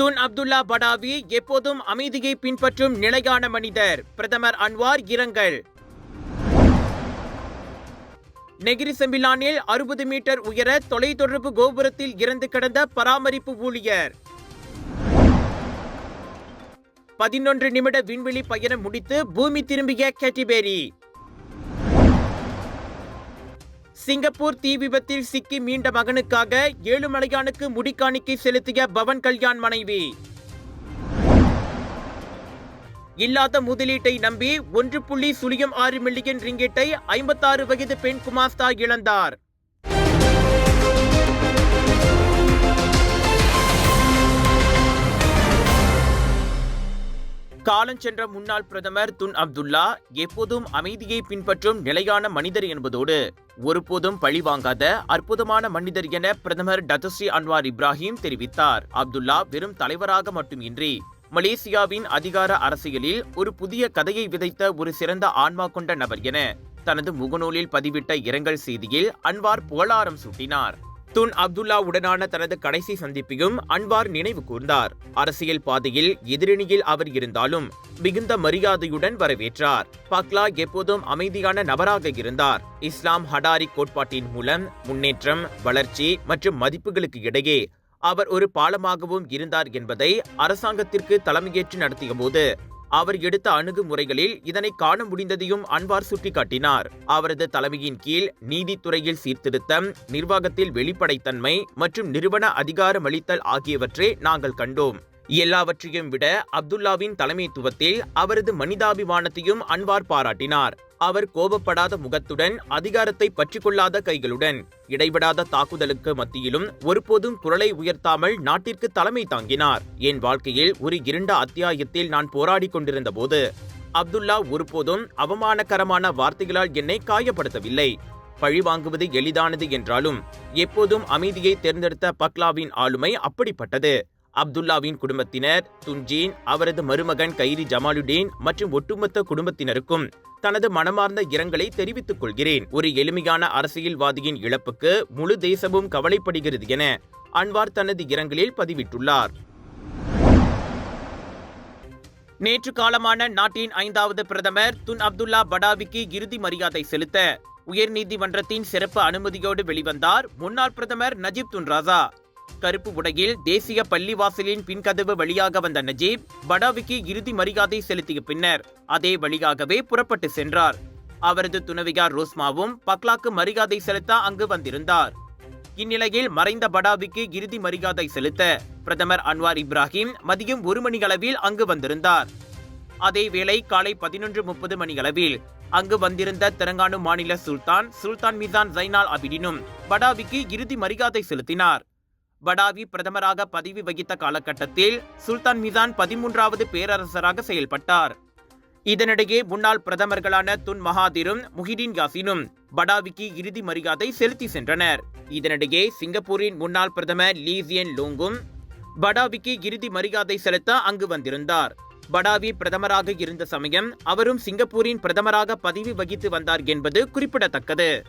Tun Abdullah படாவி எப்போதும் அமைதியை பின்பற்றும் நிலையான மனிதர். பிரதமர் அன்வார் இரங்கல். நெகிரி செம்பிலானில் அறுபது மீட்டர் உயர தொலைத்தொடர்பு கோபுரத்தில் இறந்து கிடந்த பராமரிப்பு ஊழியர். பதினொன்று நிமிட விண்வெளி பயணம் முடித்து பூமி திரும்பிய கேட்டிபேரி. சிங்கப்பூர் தீ விபத்தில் சிக்கி மீண்ட மகனுக்காக ஏழுமலையானுக்கு முடிக்காணிக்கை செலுத்திய பவன் கல்யாண் மனைவி. இல்லாத முதலீட்டை நம்பி ஒன்று புள்ளி சுழியம் ஆறு மில்லியன் ரிங்கெட்டை ஐம்பத்தாறு வயது பெண் குமாஸ்தா இழந்தார். காலஞ்சென்ற முன்னாள் பிரதமர் துன் அப்துல்லா எப்போதும் அமைதியை பின்பற்றும் நிலையான மனிதர் என்பதோடு ஒருபோதும் பழிவாங்காத அற்புதமான மனிதர் என பிரதமர் டத்தஸ்ரீ அன்வார் இப்ராஹிம் தெரிவித்தார். அப்துல்லா வெறும் தலைவராக மட்டுமின்றி மலேசியாவின் அதிகார அரசியலில் ஒரு புதிய கதையை விதைத்த ஒரு சிறந்த ஆன்மா கொண்ட நபர் என தனது முகநூலில் பதிவிட்ட இரங்கல் செய்தியில் அன்வார் புகழாரம் சூட்டினார். துன் அப்துல்லா உடனான தனது கடைசி சந்திப்பையும் அன்வார் நினைவு கூர்ந்தார். அரசியல் பாதையில் எதிரணியில் அவர் இருந்தாலும் மிகுந்த மரியாதையுடன் வரவேற்றார். பக்லா எப்போதும் அமைதியான நபராக இருந்தார். இஸ்லாம் ஹடாரி கோட்பாட்டின் மூலம் முன்னேற்றம் வளர்ச்சி மற்றும் மதிப்புகளுக்கு இடையே அவர் ஒரு பாலமாகவும் இருந்தார் என்பதை அரசாங்கத்திற்கு தலைமையேற்று நடத்திய போது அவர் எடுத்த அணுகுமுறைகளில் இதனை காண முடிந்ததையும் அன்வார் சுட்டிக்காட்டினார். அவரது தலைமையின் கீழ் நீதித்துறையில் சீர்திருத்தம் நிர்வாகத்தில் வெளிப்படைத்தன்மை மற்றும் நிறுவன அதிகாரமளித்தல் ஆகியவற்றை நாங்கள் கண்டோம். எல்லாவற்றையும் விட அப்துல்லாவின் தலைமைத்துவத்தில் அவரது மனிதாபிமானத்தையும் அன்வார் பாராட்டினார். அவர் கோபப்படாத முகத்துடன் அதிகாரத்தை பற்றிக்கொள்ளாத கைகளுடன் இடைவிடாத தாக்குதலுக்கு மத்தியிலும் ஒருபோதும் குரலை உயர்த்தாமல் நாட்டிற்கு தலைமை தாங்கினார். என் வாழ்க்கையில் ஒரு இருண்ட அத்தியாயத்தில் நான் போராடி கொண்டிருந்த போது அப்துல்லா ஒருபோதும் அவமானகரமான வார்த்தைகளால் என்னை காயப்படுத்தவில்லை. பழி வாங்குவது எளிதானது என்றாலும் எப்போதும் அமைதியை தேர்ந்தெடுத்த பக்லாவின் ஆளுமை அப்படிப்பட்டது. அப்துல்லாவின் குடும்பத்தினர் துன்ஜீன் அவரது மருமகன் கைரி ஜமாலுடீன் மற்றும் ஒட்டுமொத்த குடும்பத்தினருக்கும் தனது மனமார்ந்த இரங்கலை தெரிவித்துக் கொள்கிறேன். ஒரு எளிமையான அரசியல்வாதியின் இழப்புக்கு முழு தேசமும் கவலைப்படுகிறது என அன்வார் தனது இரங்கலில் பதிவிட்டுள்ளார். நேற்று காலமான நாட்டின் ஐந்தாவது பிரதமர் துன் அப்துல்லா படாவிக்கு இறுதி மரியாதை செலுத்த உயர்நீதிமன்றத்தின் சிறப்பு அனுமதியோடு வெளிவந்தார் முன்னாள் பிரதமர் நஜீப் துன் ராசா. கருப்பு உடையில் தேசிய பள்ளிவாசலின் பின்கதவு வழியாக வந்த நஜீப் படாவிக்கு இறுதி மரியாதை செலுத்திய பின்னர் அதே வழியாகவே புறப்பட்டு சென்றார். அவரது துணைவியார் ரோஸ்மாவும் பக்லாக்கு மரியாதை செலுத்த அங்கு வந்திருந்தார். இந்நிலையில் மறைந்த படாவிக்கு இறுதி மரியாதை செலுத்த பிரதமர் அன்வார் இப்ராஹிம் மதியம் ஒரு மணி அளவில் அங்கு வந்திருந்தார். அதேவேளை காலை பதினொன்று முப்பது மணி அளவில் அங்கு வந்திருந்த தெலங்கானு மாநில சுல்தான் சுல்தான் மிசான் ஜைனால் அபிடினும் படாவிக்கு இறுதி மரியாதை செலுத்தினார். படாவி பிரதமராக பதவி வகித்த காலகட்டத்தில் சுல்தான் மிசான் பதிமூன்றாவது பேரரசராக செயல்பட்டார். இதனிடையே முன்னாள் பிரதமர்களான துன் மகாதிரும் முஹிதீன் யாசினும் படாவிக்கு இறுதி மரியாதை செலுத்தி சென்றனர். இதனிடையே சிங்கப்பூரின் முன்னாள் பிரதமர் லீசியன் லோங்கும் படாவிக்கு இறுதி மரியாதை செலுத்த அங்கு வந்திருந்தார். படாவி பிரதமராக இருந்த சமயம் அவரும் சிங்கப்பூரின் பிரதமராக பதவி வகித்து வந்தார் என்பது குறிப்பிடத்தக்கது.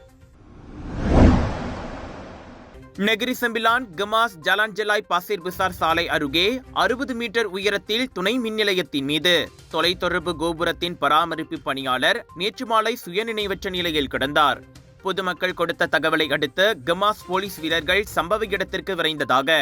நெகிரி செம்பிலான் கமாஸ் ஜலாஞ்சலாய் பாசிர் பிசார் சாலை அருகே அறுபது மீட்டர் உயரத்தில் துணை மின்நிலையத்தின் மீது தொலைத்தொடர்பு கோபுரத்தின் பராமரிப்பு பணியாளர் நேற்று மாலை சுயநினைவற்ற நிலையில் கிடந்தார். பொதுமக்கள் கொடுத்த தகவலை அடுத்து கமாஸ் போலீஸ் வீரர்கள் சம்பவ இடத்திற்கு விரைந்ததாக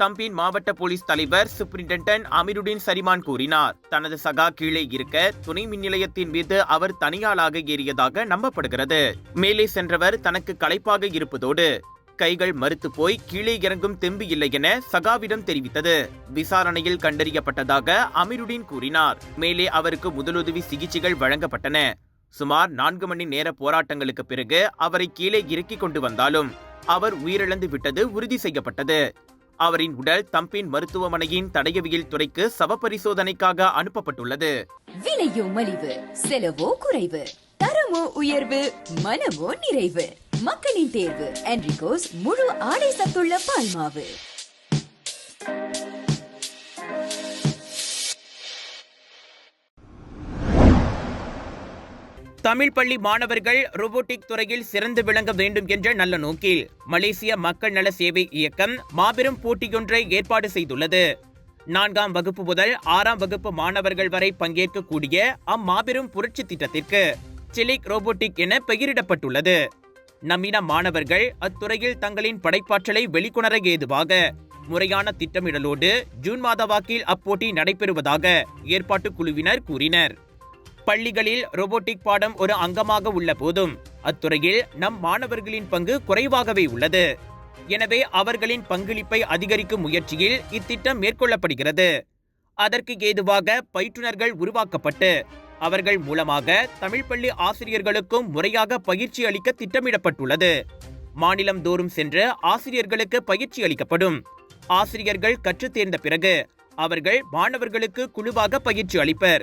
தம்பின் மாவட்ட போலீஸ் தலைவர் சூப்பரிண்டென்டன்ட் அமீருடின் சரிமான் கூறினார். தனது சகா கீழே இருக்க துணை மின்நிலையத்தின் மீது அவர் தனியாளாக ஏறியதாக நம்பப்படுகிறது. மேலே சென்றவர் தனக்கு களைப்பாக இருப்பதோடு கைகள் மறுத்து போய் கீழே இறங்கும் தெம்பு இல்லை என சகாவிடம் தெரிவித்தது. விசாரணையில் கண்டறியப்பட்டதாக அமிருடீன் கூறினார். மேலே அவருக்கு முதலுதவி சிகிச்சைகள் வழங்கப்பட்டன. சுமார் நான்கு மணி நேர போராட்டங்களுக்கு பிறகு அவரை கீழே இறக்கிக் கொண்டு வந்தாலும் அவர் உயிரிழந்து விட்டது உறுதி செய்யப்பட்டது. அவரின் உடல் தம்பின் மருத்துவமனையின் தடயவியல் துறைக்கு சவ பரிசோதனைக்காக அனுப்பப்பட்டுள்ளது. விலையோ மலிவு செலவோ குறைவு தரமோ உயர்வு மனமோ நிறைவு. மக்களின் தேர்வு. என்ரிகோஸ் முழு ஆடை சத்துள்ள பால்மாவு தமிழ் பள்ளி மாணவர்கள் ரோபோட்டிக் துறையில் சிறந்து விளங்க வேண்டும் என்ற நல்ல நோக்கில் மலேசிய மக்கள் நல சேவை இயக்கம் மாபெரும் போட்டியொன்றை ஏற்பாடு செய்துள்ளது. நான்காம் வகுப்பு முதல் ஆறாம் வகுப்பு மாணவர்கள் வரை பங்கேற்கக்கூடிய அம்மாபெரும் புரட்சி திட்டத்திற்கு சிலிக் ரோபோட்டிக் என பெயரிடப்பட்டுள்ளது. நவீன மாணவர்கள் அத்துறையில் தங்களின் படைப்பாற்றலை வெளிக்கொணர ஏதுவாக முறையான திட்டமிடலோடு ஜூன் மாத வாக்கில் அப்போட்டி நடைபெறுவதாக ஏற்பாட்டுக் குழுவினர் கூறினர். பள்ளிகளில் ரோபோட்டிக் பாடம் ஒரு அங்கமாக உள்ள போதும். அத்துறையில் நம் மாணவர்களின் பங்கு குறைவாகவே உள்ளது. எனவே அவர்களின் பங்களிப்பை அதிகரிக்கும் முயற்சியில் இத்திட்டம் மேற்கொள்ளப்படுகிறது. அதற்கு ஏதுவாக பயிற்றுனர்கள் உருவாக்கப்பட்டு அவர்கள் மூலமாக தமிழ் பள்ளி ஆசிரியர்களுக்கும் முறையாக பயிற்சி அளிக்க திட்டமிடப்பட்டுள்ளது. மாநிலம் தோறும் சென்று ஆசிரியர்களுக்கு பயிற்சி அளிக்கப்படும். ஆசிரியர்கள் கற்றுத் தேர்ந்த பிறகு அவர்கள் மாணவர்களுக்கு குழுவாக பயிற்சி அளிப்பர்.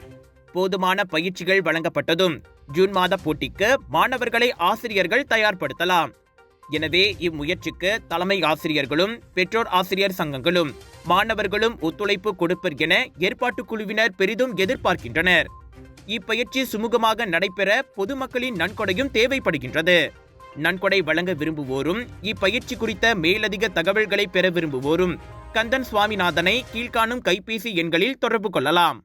போதுமான பயிற்சிகள் வழங்கப்பட்டதும் ஜூன் மாத போட்டிக்கு மாணவர்களை ஆசிரியர்கள் தயார்படுத்தலாம். எனவே இம்முயற்சிக்கு தலைமை ஆசிரியர்களும் பெற்றோர் ஆசிரியர் சங்கங்களும் மாணவர்களும் ஒத்துழைப்பு கொடுப்பர் என ஏற்பாட்டுக் குழுவினர் பெரிதும் எதிர்பார்க்கின்றனர். இப்பயிற்சி சுமூகமாக நடைபெற பொதுமக்களின் நன்கொடையும் தேவைப்படுகின்றது. நன்கொடை வழங்க விரும்புவோரும் இப்பயிற்சி குறித்த மேலதிக தகவல்களை பெற விரும்புவோரும் கந்தன் சுவாமிநாதனை கீழ்காணும் கைபேசி எண்களில் தொடர்பு கொள்ளலாம்.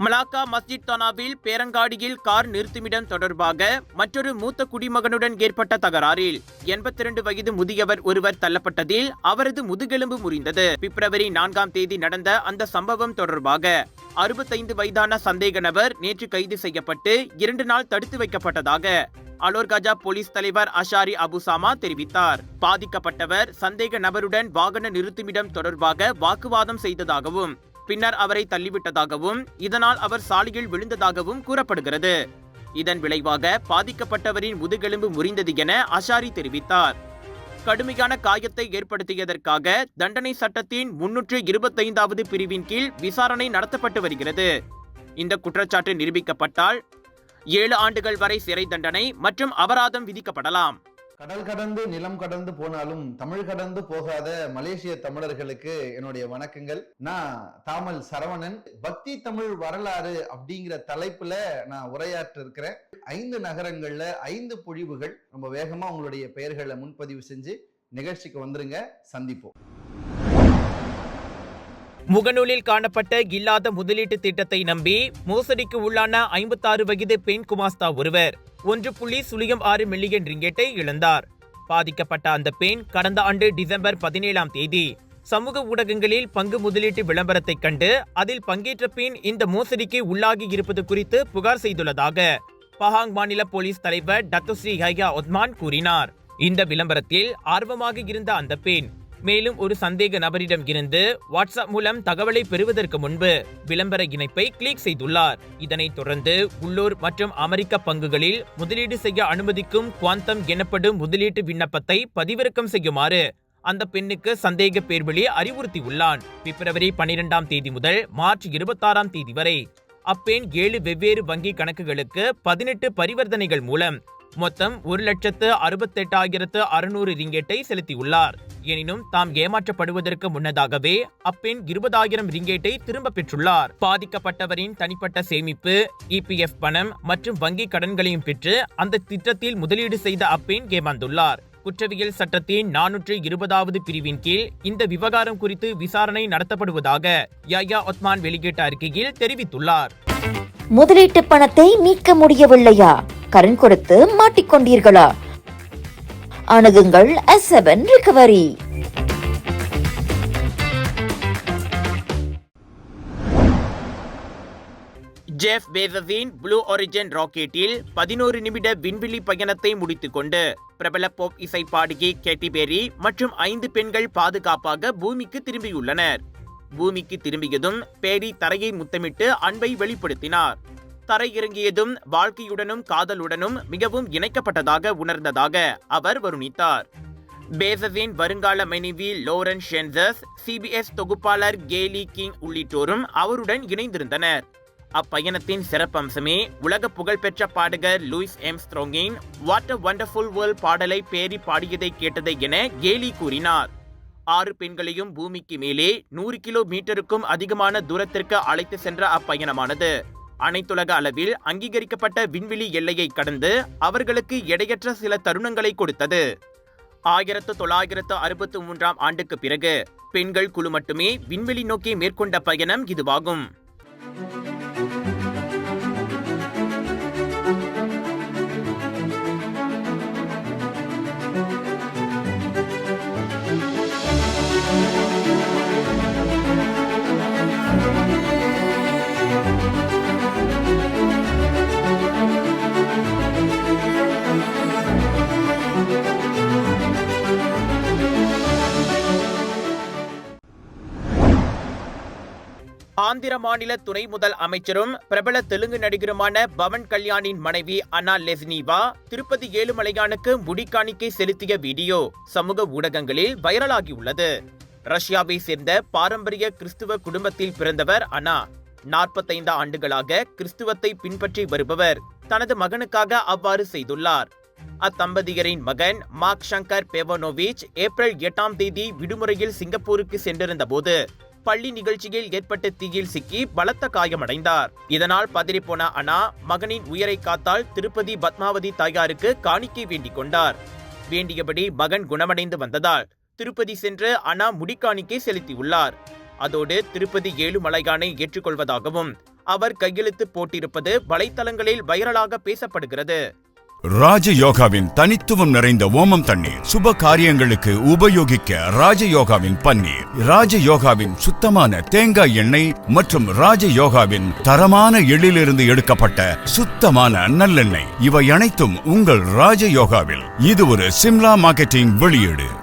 மலாக்கா மஸ்ஜித் தானாவில் பேரங்காடியில் கார் நிறுத்துமிடம் தொடர்பாக மற்றொரு மூத்த குடிமகனுடன் ஏற்பட்ட தகராறில் எண்பத்தி இரண்டு வயது முதியவர் ஒருவர் தள்ளப்பட்டதில் அவரது முதுகெலும்பு முறிந்தது. பிப்ரவரி நான்காம் தேதி நடந்த அந்த சம்பவம் தொடர்பாக அறுபத்தைந்து வயதான சந்தேக நபர் நேற்று கைது செய்யப்பட்டு இரண்டு நாள் தடுத்து வைக்கப்பட்டதாக அலோர்காஜா போலீஸ் தலைவர் அஷாரி அபுசாமா தெரிவித்தார். பாதிக்கப்பட்டவர் சந்தேக நபருடன் வாகன நிறுத்துமிடம் தொடர்பாக வாக்குவாதம் செய்ததாகவும் பின்னர் அவரை தள்ளிவிட்டதாகவும் இதனால் அவர் சாலையில் விழுந்ததாகவும் கூறப்படுகிறது. இதன் விளைவாக பாதிக்கப்பட்டவரின் முதுகெலும்பு முறிந்தது என அஷாரி தெரிவித்தார். கடுமையான காயத்தை ஏற்படுத்தியதற்காக தண்டனை சட்டத்தின் முன்னூற்று இருபத்தைந்தாவது பிரிவின் கீழ் விசாரணை நடத்தப்பட்டு வருகிறது. இந்த குற்றச்சாட்டு நிரூபிக்கப்பட்டால் ஏழு ஆண்டுகள் வரை சிறை தண்டனை மற்றும் அபராதம் விதிக்கப்படலாம். கடல் கடந்து நிலம் கடந்து போனாலும் தமிழ் கடந்து போகாத மலேசிய தமிழர்களுக்கு என்னுடைய வணக்கங்கள். நான் தாமல் சரவணன். பக்தி தமிழ் வரலாறு அப்படிங்கிற தலைப்புல நான் உரையாற்ற இருக்கிறேன் ஐந்து நகரங்கள்ல ஐந்து பொழிவுகள். ரொம்ப வேகமா உங்களுடைய பெயர்களை முன்பதிவு செஞ்சு நிகழ்ச்சிக்கு வந்துருங்க. சந்திப்போம். முகநூலில் காணப்பட்ட இல்லாத முதலீட்டு திட்டத்தை நம்பி மோசடிக்கு உள்ளான ஐம்பத்தாறு வயது பெண் குமாஸ்தா ஒருவர். ஒன்று புள்ளி சுழியம் ஆறு மில்லியன் ரிங்கெட்டை இழந்தார். பாதிக்கப்பட்ட அந்த பெண் கடந்த ஆண்டு டிசம்பர் பதினேழாம் தேதி சமூக ஊடகங்களில் பங்கு முதலீட்டு விளம்பரத்தை கண்டு அதில் பங்கேற்ற பின் இந்த மோசடிக்கு உள்ளாகி இருப்பது குறித்து புகார் செய்துள்ளதாக பஹாங் மாநில போலீஸ் தலைவர் டத்துஸ்ரீ ஹையா ஒத்மான் கூறினார். இந்த விளம்பரத்தில் ஆர்வமாக இருந்த அந்த பெண் மேலும் ஒரு சந்தேக நபரிடம் இருந்து வாட்ஸ்அப் மூலம் தகவலை பெறுவதற்கு முன்பு விளம்பர இணைப்பை கிளிக் செய்துள்ளார். இதனைத் தொடர்ந்து உள்ளூர் மற்றும் அமெரிக்க பங்குகளில் முதலீடு செய்ய அனுமதிக்கும் குவாந்தம் எனப்படும் முதலீட்டு விண்ணப்பத்தை பதிவிறக்கம் செய்யுமாறு அந்த பெண்ணுக்கு சந்தேக பேர்வழி அறிவுறுத்தியுள்ளான். பிப்ரவரி பனிரெண்டாம் தேதி முதல் மார்ச் இருபத்தாறாம் தேதி வரை அப்பெண் ஏழு வெவ்வேறு வங்கி கணக்குகளுக்கு பதினெட்டு பரிவர்த்தனைகள் மூலம் மொத்தம் ஒரு லட்சத்து அறுபத்தெட்டாயிரத்து அறுநூறு ரிங்கேட்டை செலுத்தியுள்ளார். எனினும் தாம் ஏமாற்றப்படுவதற்கு முன்னதாகவே அப்பெண் இருபதாயிரம் ரிங்கேட்டை திரும்ப பெற்றுள்ளார். பாதிக்கப்பட்டவரின் தனிப்பட்ட சேமிப்பு இபிஎஃப் பணம் மற்றும் வங்கி கடன்களையும் பெற்று அந்த திட்டத்தில் முதலீடு செய்த அப்பெண் ஏமாந்துள்ளார். குற்றவியல் சட்டத்தின் நானூற்று இருபதாவது பிரிவின் கீழ் இந்த விவகாரம் குறித்து விசாரணை நடத்தப்படுவதாக யாயா ஒத்மான் வெளியிட்ட அறிக்கையில் தெரிவித்துள்ளார். முதலீட்டு பணத்தை மீட்க முடியவில்லையா? கடன் கொடுத்து மாட்டிக்கொண்டீர்களா? அணுகுங்கள் எஸ் செவன் ரிகவரி ஜெஃப் பேசஸின் ப்ளூ ஒரிஜின் ராக்கெட்டில் பதினோரு நிமிட விண்வெளி பயணத்தை முடித்துக்கொண்டு பிரபல போப் இசை பாடகி கேட்டி பேரி மற்றும் ஐந்து பெண்கள் பாதுகாப்பாக பூமிக்கு திரும்பியுள்ளனர். பூமிக்கு திரும்பியதும் பேரி தரையை முத்தமிட்டு அன்பை வெளிப்படுத்தினார். தரை இறங்கியதும் வாழ்க்கையுடனும் காதலுடனும் மிகவும் இணைக்கப்பட்டதாக உணர்ந்ததாக அவர் வருணித்தார். பேசஸின் வருங்கால மனைவி லோரன் ஷென்சஸ் சிபிஎஸ் தொகுப்பாளர் கேலி கிங் உள்ளிட்டோரும் அவருடன் இணைந்திருந்தனர். அப்பயணத்தின் சிறப்பம்சமே உலக புகழ்பெற்ற பாடகர் லூயிஸ் எம் ஸ்ட்ரோங்கின் வாட் அ வண்டர்ஃபுல் வேர்ல்ட் பாடலை பேரி பாடியதை கேட்டதை என கேலி கூறினார். ஆறு பெண்களையும் பூமிக்கு மேலே நூறு கிலோ மீட்டருக்கும் அதிகமான தூரத்திற்கு அழைத்து சென்ற அப்பயணமானது. அனைத்துலக அளவில் அங்கீகரிக்கப்பட்ட விண்வெளி எல்லையை கடந்து அவர்களுக்கு எடையற்ற சில தருணங்களை கொடுத்தது. ஆயிரத்து தொள்ளாயிரத்து அறுபத்து மூன்றாம் ஆண்டுக்கு பிறகு பெண்கள் குழு மட்டுமே விண்வெளி நோக்கி மேற்கொண்ட பயணம் இதுவாகும். ஆந்திர மாநில துணை முதல் அமைச்சரும் பிரபல தெலுங்கு நடிகருமான பவன் கல்யாணின் மனைவி அனா லெஸ்னிவா திருப்பதி ஏழுமலையானுக்கு முடிக்காணிக்கை செலுத்திய வீடியோ சமூக ஊடகங்களில் வைரலாகியுள்ளது. ரஷ்யாவை சேர்ந்த பாரம்பரிய கிறிஸ்துவ குடும்பத்தில் பிறந்தவர் அனா நாற்பத்தைந்து ஆண்டுகளாக கிறிஸ்துவத்தை பின்பற்றி வருபவர் தனது மகனுக்காக அவ்வாறு செய்துள்ளார். அத்தம்பதியரின் மகன் மார்க் சங்கர் பெவனோவிச் ஏப்ரல் எட்டாம் தேதி விடுமுறையில் சிங்கப்பூருக்கு சென்றிருந்த போது பள்ளி நிகழ்ச்சியில் ஏற்பட்ட தீயில் சிக்கி பலத்த காயமடைந்தார். இதனால் பதறிப்போன அனா மகனின் உயிரை காத்தால் திருப்பதி பத்மாவதி தாயாருக்கு காணிக்கை வேண்டிக் கொண்டார். வேண்டியபடி மகன் குணமடைந்து வந்ததால் திருப்பதி சென்று அனா முடிக்காணிக்கை செலுத்தியுள்ளார். அதோடு திருப்பதி ஏழுமலையானை ஏற்றுக்கொள்வதாகவும் அவர் கையெழுத்து போட்டிருப்பது வலைத்தளங்களில் வைரலாக பேசப்படுகிறது. ராஜ யோகாவின் தனித்துவம் நிறைந்த ஓமம் தண்ணீர். சுப காரியங்களுக்கு உபயோகிக்க ராஜ யோகாவின் பன்னீர். ராஜ யோகாவின் சுத்தமான தேங்காய் எண்ணெய் மற்றும் ராஜ யோகாவின் தரமான எள்ளிலிருந்து எடுக்கப்பட்ட சுத்தமான நல்லெண்ணெய். இவை அனைத்தும் உங்கள் ராஜ யோகாவில் இது ஒரு சிம்லா மார்க்கெட்டிங் வெளியீடு.